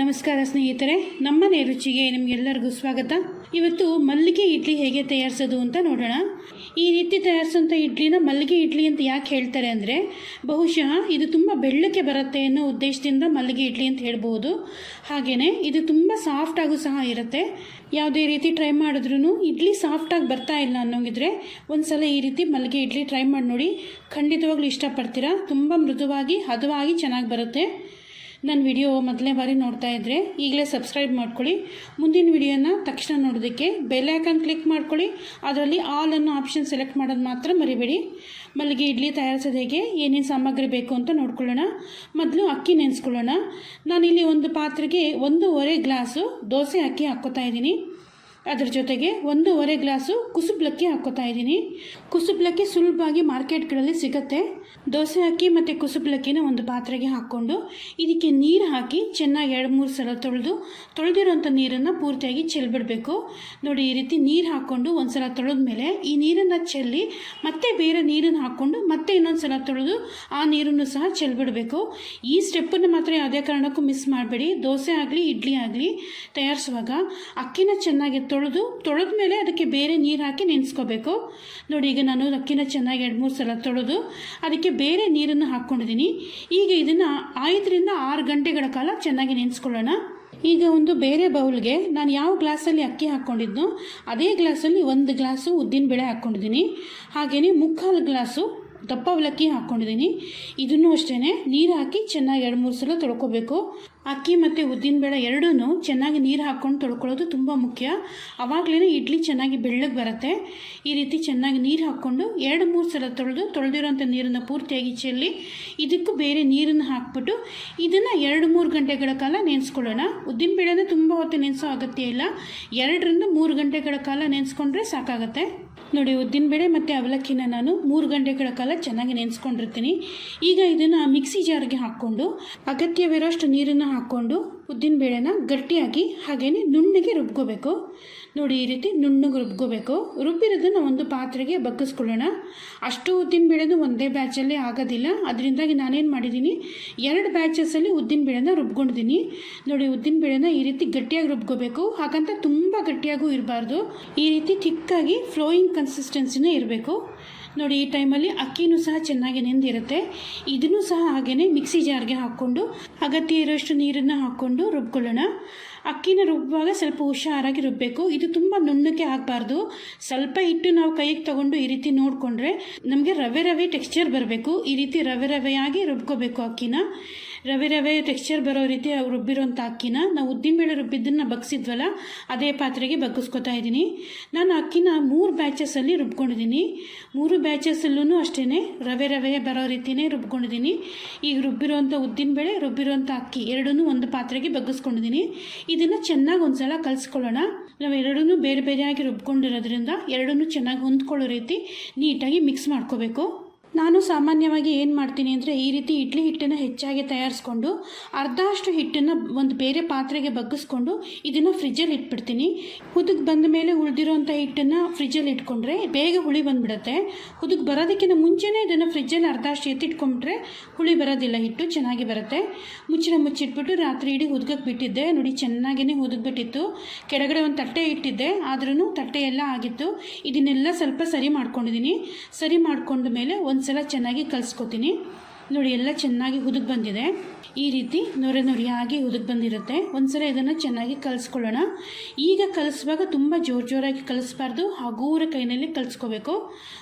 ನಮಸ್ಕಾರ ಸ್ನೇಹಿತರೆ ನಮ್ಮನೆ ರುಚಿಗೆ ನಿಮಗೆಲ್ಲರಿಗೂ ಸ್ವಾಗತ. ಇವತ್ತು ಮಲ್ಲಿಗೆ ಇಡ್ಲಿ ಹೇಗೆ ತಯಾರಿಸೋದು ಅಂತ ನೋಡೋಣ. ಈ ರೀತಿ ತಯಾರಿಸುವಂಥ ಇಡ್ಲಿನ ಮಲ್ಲಿಗೆ ಇಡ್ಲಿ ಅಂತ ಯಾಕೆ ಹೇಳ್ತಾರೆ ಅಂದರೆ, ಬಹುಶಃ ಇದು ತುಂಬ ಬೆಳ್ಳಕ್ಕೆ ಬರುತ್ತೆ ಅನ್ನೋ ಉದ್ದೇಶದಿಂದ ಮಲ್ಲಿಗೆ ಇಡ್ಲಿ ಅಂತ ಹೇಳ್ಬೋದು. ಹಾಗೆಯೇ ಇದು ತುಂಬ ಸಾಫ್ಟಾಗೂ ಸಹ ಇರುತ್ತೆ. ಯಾವುದೇ ರೀತಿ ಟ್ರೈ ಮಾಡಿದ್ರೂ ಇಡ್ಲಿ ಸಾಫ್ಟಾಗಿ ಬರ್ತಾ ಇಲ್ಲ ಅನ್ನೋಂಗಿದ್ರೆ, ಒಂದ್ಸಲ ಈ ರೀತಿ ಮಲ್ಲಿಗೆ ಇಡ್ಲಿ ಟ್ರೈ ಮಾಡಿ ನೋಡಿ ಖಂಡಿತವಾಗ್ಲೂ ಇಷ್ಟಪಡ್ತೀರಾ. ತುಂಬ ಮೃದುವಾಗಿ, ಹದವಾಗಿ ಚೆನ್ನಾಗಿ ಬರುತ್ತೆ. ನನ್ನ ವಿಡಿಯೋ ಮೊದಲನೇ ಬಾರಿ ನೋಡ್ತಾ ಇದ್ದರೆ ಈಗಲೇ ಸಬ್ಸ್ಕ್ರೈಬ್ ಮಾಡ್ಕೊಳ್ಳಿ. ಮುಂದಿನ ವಿಡಿಯೋನ ತಕ್ಷಣ ನೋಡೋದಕ್ಕೆ ಬೆಲ್ ಐಕನ್ ಕ್ಲಿಕ್ ಮಾಡ್ಕೊಳ್ಳಿ. ಅದರಲ್ಲಿ ಆಲ್ ಅನ್ನೋ ಆಪ್ಷನ್ ಸೆಲೆಕ್ಟ್ ಮಾಡೋದು ಮಾತ್ರ ಮರಿಬೇಡಿ. ಮಲ್ಲಿಗೆ ಇಡ್ಲಿ ತಯಾರಿಸೋದು ಹೇಗೆ, ಏನೇನು ಸಾಮಗ್ರಿ ಬೇಕು ಅಂತ ನೋಡ್ಕೊಳ್ಳೋಣ. ಮೊದಲು ಅಕ್ಕಿ ನೆನೆಸ್ಕೊಳ್ಳೋಣ. ನಾನಿಲ್ಲಿ ಒಂದು ಪಾತ್ರೆಗೆ ಒಂದೂವರೆ ಗ್ಲಾಸು ದೋಸೆ ಅಕ್ಕಿ ಹಾಕ್ಕೋತಾ ಇದ್ದೀನಿ. ಅದ್ರ ಜೊತೆಗೆ ಒಂದೂವರೆ ಗ್ಲಾಸು ಕುಸುಬ್ಲಕ್ಕಿ ಹಾಕೋತಾ ಇದ್ದೀನಿ. ಕುಸುಬ್ಲಕ್ಕಿ ಸುಲಭವಾಗಿ ಮಾರ್ಕೆಟ್ಗಳಲ್ಲಿ ಸಿಗುತ್ತೆ. ದೋಸೆ ಅಕ್ಕಿ ಮತ್ತು ಕುಸುಬ್ಲಕ್ಕಿನ ಒಂದು ಪಾತ್ರೆಗೆ ಹಾಕ್ಕೊಂಡು ಇದಕ್ಕೆ ನೀರು ಹಾಕಿ ಚೆನ್ನಾಗಿ ಎರಡು ಮೂರು ಸಲ ತೊಳೆದು, ತೊಳೆದಿರೋಂಥ ನೀರನ್ನು ಪೂರ್ತಿಯಾಗಿ ಚೆಲ್ಬಿಡಬೇಕು. ನೋಡಿ, ಈ ರೀತಿ ನೀರು ಹಾಕ್ಕೊಂಡು ಒಂದು ಸಲ ತೊಳೆದ ಮೇಲೆ ಈ ನೀರನ್ನು ಚೆಲ್ಲಿ ಮತ್ತೆ ಬೇರೆ ನೀರನ್ನು ಹಾಕ್ಕೊಂಡು ಮತ್ತೆ ಇನ್ನೊಂದು ಸಲ ತೊಳೆದು ಆ ನೀರನ್ನು ಸಹ ಚೆಲ್ಬಿಡಬೇಕು. ಈ ಸ್ಟೆಪ್ಪನ್ನು ಮಾತ್ರ ಯಾವುದೇ ಕಾರಣಕ್ಕೂ ಮಿಸ್ ಮಾಡಬೇಡಿ. ದೋಸೆ ಆಗಲಿ, ಇಡ್ಲಿ ಆಗಲಿ ತಯಾರಿಸುವಾಗ ಅಕ್ಕಿನ ಚೆನ್ನಾಗಿ ತೊಳೆದ ಮೇಲೆ ಅದಕ್ಕೆ ಬೇರೆ ನೀರು ಹಾಕಿ ನೆನೆಸ್ಕೋಬೇಕು. ನೋಡಿ, ಈಗ ನಾನು ಅಕ್ಕಿನ ಚೆನ್ನಾಗಿ ಎರಡು, ಮೂರು ಸಲ ತೊಳೆದು ಅದಕ್ಕೆ ಬೇರೆ ನೀರನ್ನು ಹಾಕ್ಕೊಂಡಿದ್ದೀನಿ. ಈಗ ಇದನ್ನು ಐದರಿಂದ ಆರು ಗಂಟೆಗಳ ಕಾಲ ಚೆನ್ನಾಗಿ ನೆನೆಸ್ಕೊಳ್ಳೋಣ. ಈಗ ಒಂದು ಬೇರೆ ಬೌಲ್ಗೆ ನಾನು ಯಾವ ಗ್ಲಾಸಲ್ಲಿ ಅಕ್ಕಿ ಹಾಕ್ಕೊಂಡಿದ್ನೋ, ಅದೇ ಗ್ಲಾಸಲ್ಲಿ ಒಂದು ಗ್ಲಾಸು ಉದ್ದಿನ ಬೇಳೆ ಹಾಕ್ಕೊಂಡಿದ್ದೀನಿ. ಹಾಗೆಯೇ ಮುಕ್ಕಾಲು ಗ್ಲಾಸು ದಪ್ಪ ಅವಲಕ್ಕಿ ಹಾಕ್ಕೊಂಡಿದ್ದೀನಿ. ಇದನ್ನು ಅಷ್ಟೇ ನೀರು ಹಾಕಿ ಚೆನ್ನಾಗಿ ಎರಡು ಮೂರು ಸಲ ತೊಳ್ಕೊಬೇಕು. ಅಕ್ಕಿ ಮತ್ತು ಉದ್ದಿನಬೇಳೆ ಎರಡೂ ಚೆನ್ನಾಗಿ ನೀರು ಹಾಕ್ಕೊಂಡು ತೊಳ್ಕೊಳ್ಳೋದು ತುಂಬ ಮುಖ್ಯ. ಆವಾಗಲೇ ಇಡ್ಲಿ ಚೆನ್ನಾಗಿ ಬೆಳ್ಳಗೆ ಬರುತ್ತೆ. ಈ ರೀತಿ ಚೆನ್ನಾಗಿ ನೀರು ಹಾಕ್ಕೊಂಡು ಎರಡು ಮೂರು ಸಲ ತೊಳೆದು ತೊಳೆದಿರೋಂಥ ನೀರನ್ನು ಪೂರ್ತಿಯಾಗಿ ಚೆಲ್ಲಿ ಇದಕ್ಕೂ ಬೇರೆ ನೀರನ್ನು ಹಾಕ್ಬಿಟ್ಟು ಇದನ್ನು ಎರಡು ಮೂರು ಗಂಟೆಗಳ ಕಾಲ ನೆನೆಸ್ಕೊಳ್ಳೋಣ. ಉದ್ದಿನಬೇಳೆನ ತುಂಬ ಹೊತ್ತು ನೆನೆಸೋ ಅಗತ್ಯ ಇಲ್ಲ. ಎರಡರಿಂದ ಮೂರು ಗಂಟೆಗಳ ಕಾಲ ನೆನೆಸ್ಕೊಂಡ್ರೆ ಸಾಕಾಗತ್ತೆ. ನೋಡಿ ಉದ್ದಿನಬೇಳೆ ಮತ್ತು ಅವಲಕ್ಕಿನ ನಾನು ಮೂರು ಗಂಟೆಗಳ ಕಾಲ ಚೆನ್ನಾಗಿ ನೆನೆಸ್ಕೊಂಡಿರ್ತೀನಿ. ಈಗ ಇದನ್ನು ಮಿಕ್ಸಿ ಜಾರ್ಗೆ ಹಾಕ್ಕೊಂಡು ಅಗತ್ಯವಿರೋಷ್ಟು ನೀರನ್ನು ಹಾಕ್ಕೊಂಡು ಉದ್ದಿನಬೇಳೆನ ಗಟ್ಟಿಯಾಗಿ ಹಾಗೆಯೇ ನುಣ್ಣಗೆ ರುಬ್ಕೋಬೇಕು. ನೋಡಿ, ಈ ರೀತಿ ನುಣ್ಣಗೆ ರುಬ್ಕೋಬೇಕು. ರುಬ್ಬಿರೋದನ್ನು ಒಂದು ಪಾತ್ರೆಗೆ ಬಗ್ಗಿಸ್ಕೊಳ್ಳೋಣ. ಅಷ್ಟು ಉದ್ದಿನ ಬೇಳೆನೂ ಒಂದೇ ಬ್ಯಾಚಲ್ಲಿ ಆಗೋದಿಲ್ಲ. ಅದರಿಂದಾಗಿ ನಾನೇನು ಮಾಡಿದ್ದೀನಿ, ಎರಡು ಬ್ಯಾಚಸ್ಸಲ್ಲಿ ಉದ್ದಿನ ಬೇಳೆನ ರುಬ್ಕೊಂಡಿದ್ದೀನಿ. ನೋಡಿ, ಉದ್ದಿನ ಬೇಳೆನ ಈ ರೀತಿ ಗಟ್ಟಿಯಾಗಿ ರುಬ್ಕೋಬೇಕು. ಹಾಗಂತ ತುಂಬ ಗಟ್ಟಿಯಾಗೂ ಇರಬಾರ್ದು. ಈ ರೀತಿ ಚಿಕ್ಕಾಗಿ ಫ್ಲೋಯಿಂಗ್ ಕನ್ಸಿಸ್ಟೆನ್ಸಿನೇ ಇರಬೇಕು. ನೋಡಿ, ಈ ಟೈಮಲ್ಲಿ ಅಕ್ಕಿನೂ ಸಹ ಚೆನ್ನಾಗಿ ನೆಂದಿರುತ್ತೆ. ಇದನ್ನು ಸಹ ಹಾಗೆಯೇ ಮಿಕ್ಸಿ ಜಾರ್ಗೆ ಹಾಕ್ಕೊಂಡು, ಅಗತ್ಯ ಇರೋಷ್ಟು ನೀರನ್ನು ಹಾಕ್ಕೊಂಡು ರುಬ್ಕೊಳ್ಳೋಣ. ಅಕ್ಕಿನ ರುಬ್ಬುವಾಗ ಸ್ವಲ್ಪ ಹುಷಾರಾಗಿ ರುಬ್ಬಬೇಕು ಇದು ತುಂಬ ನುಣ್ಣಕ್ಕೆ ಆಗಬಾರ್ದು. ಸ್ವಲ್ಪ ಹಿಟ್ಟು ನಾವು ಕೈಗೆ ತಗೊಂಡು ಈ ರೀತಿ ನೋಡಿಕೊಂಡ್ರೆ ನಮಗೆ ರವೆ ರವೆ ಟೆಕ್ಸ್ಚರ್ ಬರಬೇಕು. ಈ ರೀತಿ ರವೆ ರವೆಯಾಗಿ ರುಬ್ಕೋಬೇಕು ಅಕ್ಕಿನ. ರವೆ ರವೆ ಟೆಕ್ಸ್ಚರ್ ಬರೋ ರೀತಿ ರುಬ್ಬಿರೋಂಥ ಅಕ್ಕಿನ ನಾವು ಉದ್ದಿನ ಬೇಳೆ ರುಬ್ಬಿದ್ದನ್ನು ಬಗ್ಸಿದ್ವಲ್ಲ, ಅದೇ ಪಾತ್ರೆಗೆ ಬಗ್ಗಿಸ್ಕೊತಾ ಇದ್ದೀನಿ. ನಾನು ಅಕ್ಕಿನ ಮೂರು ಬ್ಯಾಚಸಲ್ಲಿ ರುಬ್ಕೊಂಡಿದ್ದೀನಿ. ಮೂರು ಬ್ಯಾಚಸ್ಸಲ್ಲೂ ಅಷ್ಟೇ ರವೆ ರವೆ ಬರೋ ರೀತಿಯೇ ರುಬ್ಕೊಂಡಿದ್ದೀನಿ. ಈಗ ರುಬ್ಬಿರೋಂಥ ಉದ್ದಿನಬೇಳೆ ರುಬ್ಬಿರೋಂಥ ಅಕ್ಕಿ ಎರಡೂ ಒಂದು ಪಾತ್ರೆಗೆ ಬಗ್ಗಿಸ್ಕೊಂಡಿದ್ದೀನಿ. ಇದನ್ನು ಚೆನ್ನಾಗಿ ಒಂದು ಸಲ ಕಲಿಸ್ಕೊಳ್ಳೋಣ. ನಾವು ಎರಡೂ ಬೇರೆ ಬೇರೆಯಾಗಿ ರುಬ್ಕೊಂಡಿರೋದ್ರಿಂದ ಎರಡನ್ನೂ ಚೆನ್ನಾಗಿ ಹೊಂದ್ಕೊಳ್ಳೋ ರೀತಿ ನೀಟಾಗಿ ಮಿಕ್ಸ್ ಮಾಡ್ಕೋಬೇಕು. ನಾನು ಸಾಮಾನ್ಯವಾಗಿ ಏನು ಮಾಡ್ತೀನಿ ಅಂದರೆ ಈ ರೀತಿ ಇಡ್ಲಿ ಹಿಟ್ಟನ್ನು ಹೆಚ್ಚಾಗಿ ತಯಾರಿಸ್ಕೊಂಡು ಅರ್ಧ ಅಷ್ಟು ಹಿಟ್ಟನ್ನು ಒಂದು ಬೇರೆ ಪಾತ್ರೆಗೆ ಬಗ್ಗಿಸ್ಕೊಂಡು ಇದನ್ನು ಫ್ರಿಜ್ಜಲ್ಲಿ ಇಟ್ಬಿಡ್ತೀನಿ. ಹುದುಗ್ ಬಂದ ಮೇಲೆ ಉಳಿದಿರೋಂಥ ಹಿಟ್ಟನ್ನು ಫ್ರಿಜ್ಜಲ್ಲಿ ಇಟ್ಕೊಂಡ್ರೆ ಬೇಗ ಹುಳಿ ಬಂದುಬಿಡುತ್ತೆ. ಹುದುಗ್ ಬರೋದಕ್ಕಿಂತ ಮುಂಚೆನೇ ಇದನ್ನು ಫ್ರಿಜ್ಜಲ್ಲಿ ಅರ್ಧ ಅಷ್ಟು ಎತ್ತಿಟ್ಕೊಂಡ್ರೆ ಹುಳಿ ಬರೋದಿಲ್ಲ, ಹಿಟ್ಟು ಚೆನ್ನಾಗಿ ಬರುತ್ತೆ. ಮುಚ್ಚಿನ ಮುಚ್ಚಿಟ್ಬಿಟ್ಟು ರಾತ್ರಿ ಇಡೀ ಹುದುಗಕ್ಕೆ ಬಿಟ್ಟಿದ್ದೆ. ನೋಡಿ ಚೆನ್ನಾಗೇ ಹುದುಗ್ಬಿಟ್ಟಿತ್ತು. ಕೆಳಗಡೆ ಒಂದು ತಟ್ಟೆ ಇಟ್ಟಿದ್ದೆ. ಆದ್ರೂ ತಟ್ಟೆ ಎಲ್ಲ ಆಗಿತ್ತು. ಇದನ್ನೆಲ್ಲ ಸ್ವಲ್ಪ ಸರಿ ಮಾಡ್ಕೊಂಡಿದ್ದೀನಿ. ಸರಿ ಮಾಡ್ಕೊಂಡ ಮೇಲೆ ಒಂದು ಸಲ ಚೆನ್ನಾಗಿ ಕಲಿಸ್ಕೊತೀನಿ. ನೋಡಿ, ಎಲ್ಲ ಚೆನ್ನಾಗಿ ಹುದುಗ್ ಬಂದಿದೆ. ಈ ರೀತಿ ನೊರೆ ನೊರೆಯಾಗಿ ಹುದುಗ್ ಬಂದಿರುತ್ತೆ. ಒಂದ್ಸಲ ಇದನ್ನು ಚೆನ್ನಾಗಿ ಕಲಿಸ್ಕೊಳ್ಳೋಣ. ಈಗ ಕಲಿಸುವಾಗ ತುಂಬ ಜೋರು ಜೋರಾಗಿ ಕಲಿಸ್ಬಾರ್ದು. ಹಗೂರ ಕೈನಲ್ಲಿ ಕಲಿಸ್ಕೋಬೇಕು.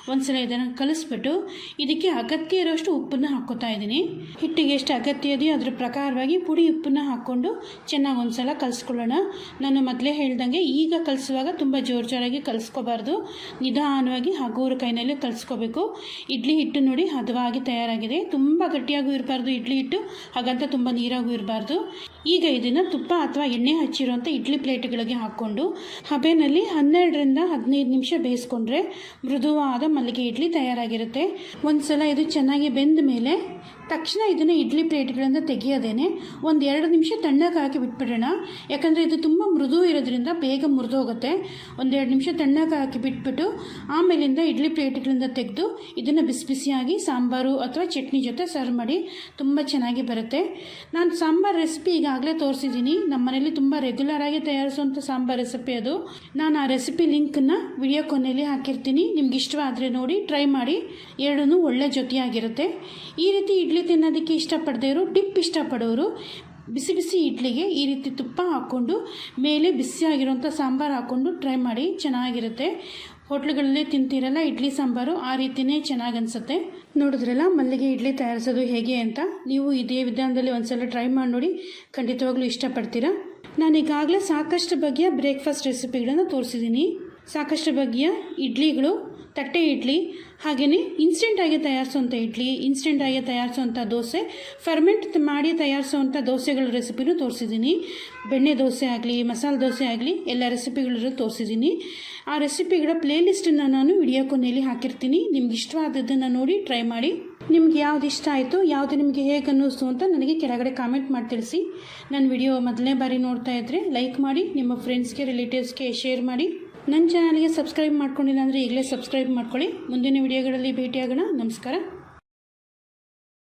ಒಂದ್ಸಲ ಇದನ್ನು ಕಲಿಸ್ಬಿಟ್ಟು ಇದಕ್ಕೆ ಅಗತ್ಯ ಇರೋಷ್ಟು ಉಪ್ಪನ್ನು ಹಾಕ್ಕೋತಾ ಇದ್ದೀನಿ. ಹಿಟ್ಟಿಗೆ ಎಷ್ಟು ಅಗತ್ಯ ಇದೆಯೋ ಅದ್ರ ಪ್ರಕಾರವಾಗಿ ಪುಡಿ ಉಪ್ಪನ್ನು ಹಾಕ್ಕೊಂಡು ಚೆನ್ನಾಗಿ ಒಂದ್ಸಲ ಕಲಿಸ್ಕೊಳ್ಳೋಣ. ನಾನು ಮೊದಲೇ ಹೇಳ್ದಂಗೆ ಈಗ ಕಲಿಸುವಾಗ ತುಂಬ ಜೋರು ಜೋರಾಗಿ ಕಲಿಸ್ಕೋಬಾರ್ದು. ನಿಧಾನವಾಗಿ ಹಗೂರ ಕೈನಲ್ಲಿ ಕಲಿಸ್ಕೋಬೇಕು. ಇಡ್ಲಿ ಹಿಟ್ಟು ನೋಡಿ ಹದವಾಗಿ ತಯಾರಾಗಿದೆ. ತುಂಬ ಗಟ್ಟಿಯಾಗೂ ಇರಬಾರ್ದು ಇಡ್ಲಿ ಹಿಟ್ಟು ಹಾಗಂತ ತುಂಬ ನೀರಾಗೂ ಇರಬಾರ್ದು. ಈಗ ಇದನ್ನು ತುಪ್ಪ ಅಥವಾ ಎಣ್ಣೆ ಹಚ್ಚಿರುವಂಥ ಇಡ್ಲಿ ಪ್ಲೇಟ್ಗಳಿಗೆ ಹಾಕ್ಕೊಂಡು ಹಬೆನಲ್ಲಿ ಹನ್ನೆರಡರಿಂದ ಹದಿನೈದು ನಿಮಿಷ ಬೇಯಿಸ್ಕೊಂಡ್ರೆ ಮೃದುವಾದ ಮಲ್ಲಿಗೆ ಇಡ್ಲಿ ತಯಾರಾಗಿರುತ್ತೆ. ಒಂದು ಸಲ ಇದು ಚೆನ್ನಾಗಿ ಬೆಂದ ಮೇಲೆ ತಕ್ಷಣ ಇದನ್ನು ಇಡ್ಲಿ ಪ್ಲೇಟ್ಗಳಿಂದ ತೆಗೆಯೋದೇನೆ ಒಂದು ಎರಡು ನಿಮಿಷ ತಣ್ಣಗೆ ಹಾಕಿ ಬಿಟ್ಬಿಡೋಣ. ಯಾಕಂದರೆ ಇದು ತುಂಬ ಮೃದು ಇರೋದ್ರಿಂದ ಬೇಗ ಮುರಿದೋಗುತ್ತೆ. ಒಂದೆರಡು ನಿಮಿಷ ತಣ್ಣಗೆ ಹಾಕಿ ಬಿಟ್ಬಿಟ್ಟು ಆಮೇಲಿಂದ ಇಡ್ಲಿ ಪ್ಲೇಟ್ಗಳಿಂದ ತೆಗೆದು ಇದನ್ನು ಬಿಸಿ ಬಿಸಿಯಾಗಿ ಸಾಂಬಾರು ಅಥವಾ ಚಟ್ನಿ ಜೊತೆ ಸರ್ವ್ ಮಾಡಿ ತುಂಬ ಚೆನ್ನಾಗಿ ಬರುತ್ತೆ. ನಾನು ಸಾಂಬಾರು ರೆಸಿಪಿ ಈಗಾಗಲೇ ತೋರಿಸಿದ್ದೀನಿ. ನಮ್ಮ ಮನೇಲಿ ತುಂಬ ರೆಗ್ಯುಲರಾಗಿ ತಯಾರಿಸುವಂಥ ಸಾಂಬಾರ್ ರೆಸಿಪಿ ಅದು. ನಾನು ಆ ರೆಸಿಪಿ ಲಿಂಕನ್ನು ವಿಡಿಯೋ ಕೊನೆಯಲ್ಲಿ ಹಾಕಿರ್ತೀನಿ. ನಿಮ್ಗೆ ಇಷ್ಟವಾದರೆ ನೋಡಿ ಟ್ರೈ ಮಾಡಿ. ಎರಡೂ ಒಳ್ಳೆ ಜೊತೆಯಾಗಿರುತ್ತೆ. ಈ ರೀತಿ ಇಡ್ಲಿ ತಿನ್ನೋದಕ್ಕೆ ಇಷ್ಟಪಡದೇ ಇರೋ ಡಿಪ್ ಇಷ್ಟಪಡೋರು, ಬಿಸಿ ಬಿಸಿ ಇಡ್ಲಿಗೆ ಈ ರೀತಿ ತುಪ್ಪ ಹಾಕ್ಕೊಂಡು, ಮೇಲೆ ಬಿಸಿಯಾಗಿರುವಂಥ ಸಾಂಬಾರು ಹಾಕ್ಕೊಂಡು ಟ್ರೈ ಮಾಡಿ. ಚೆನ್ನಾಗಿರುತ್ತೆ. ಹೋಟ್ಲುಗಳಲ್ಲಿ ತಿಂತೀರಲ್ಲ, ಇಡ್ಲಿ ಸಾಂಬಾರು, ಆ ರೀತಿಯೇ ಚೆನ್ನಾಗಿ ಅನ್ಸುತ್ತೆ. ನೋಡಿದ್ರಲ್ಲ, ಮಲ್ಲಿಗೆ ಇಡ್ಲಿ ತಯಾರಿಸೋದು ಹೇಗೆ ಅಂತ? ನೀವು ಇದೇ ವಿಧಾನದಲ್ಲಿ ಒಂದ್ಸಲ ಟ್ರೈ ಮಾಡಿ ನೋಡಿ, ಖಂಡಿತವಾಗ್ಲೂ ಇಷ್ಟಪಡ್ತೀರಾ? ನಾನು ಈಗಾಗಲೇ ಸಾಕಷ್ಟು ಬಗೆಯ ಬ್ರೇಕ್ಫಾಸ್ಟ್ ರೆಸಿಪಿಗಳನ್ನು ತೋರಿಸಿದ್ದೀನಿ. ಸಾಕಷ್ಟು ಬಗೆಯ ಇಡ್ಲಿಗಳು ತಟ್ಟೆ ಇಡ್ಲಿ ಹಾಗೆಯೇ ಇನ್ಸ್ಟೆಂಟಾಗಿ ತಯಾರಿಸುವಂಥ ಇಡ್ಲಿ ಇನ್ಸ್ಟೆಂಟಾಗಿ ತಯಾರಿಸುವಂಥ ದೋಸೆ ಫರ್ಮೆಂಟ್ ಮಾಡಿ ತಯಾರಿಸುವಂಥ ದೋಸೆಗಳ ರೆಸಿಪಿನೂ ತೋರಿಸಿದ್ದೀನಿ. ಬೆಣ್ಣೆ ದೋಸೆ ಆಗಲಿ, ಮಸಾಲೆ ದೋಸೆ ಆಗಲಿ, ಎಲ್ಲ ರೆಸಿಪಿಗಳನ್ನೂ ತೋರಿಸಿದ್ದೀನಿ. ಆ ರೆಸಿಪಿಗಳ ಪ್ಲೇಲಿಸ್ಟನ್ನು ನಾನು ವಿಡಿಯೋ ಕೊನೆಯಲ್ಲಿ ಹಾಕಿರ್ತೀನಿ. ನಿಮ್ಗೆ ಇಷ್ಟವಾದದ್ದನ್ನು ನೋಡಿ ಟ್ರೈ ಮಾಡಿ. ನಿಮ್ಗೆ ಯಾವ್ದು ಇಷ್ಟ ಆಯಿತು, ಯಾವುದು ನಿಮಗೆ ಹೇಗೆ ಅನ್ನಿಸ್ತು ಅಂತ ನನಗೆ ಕೆಳಗಡೆ ಕಾಮೆಂಟ್ ಮಾಡಿ ತಿಳಿಸಿ. ನನ್ನ ವಿಡಿಯೋ ಮೊದಲನೇ ಬಾರಿ ನೋಡ್ತಾ ಇದ್ದರೆ ಲೈಕ್ ಮಾಡಿ, ನಿಮ್ಮ ಫ್ರೆಂಡ್ಸ್ಗೆ ರಿಲೇಟಿವ್ಸ್ಗೆ ಶೇರ್ ಮಾಡಿ. ನನ್ನ ಚಾನಲ್ಗೆ ಸಬ್ಸ್ಕ್ರೈಬ್ ಮಾಡ್ಕೊಂಡಿಲ್ಲ ಅಂದರೆ ಈಗಲೇ ಸಬ್ಸ್ಕ್ರೈಬ್ ಮಾಡ್ಕೊಳ್ಳಿ. ಮುಂದಿನ ವಿಡಿಯೋಗಳಲ್ಲಿ ಭೇಟಿಯಾಗೋಣ. ನಮಸ್ಕಾರ.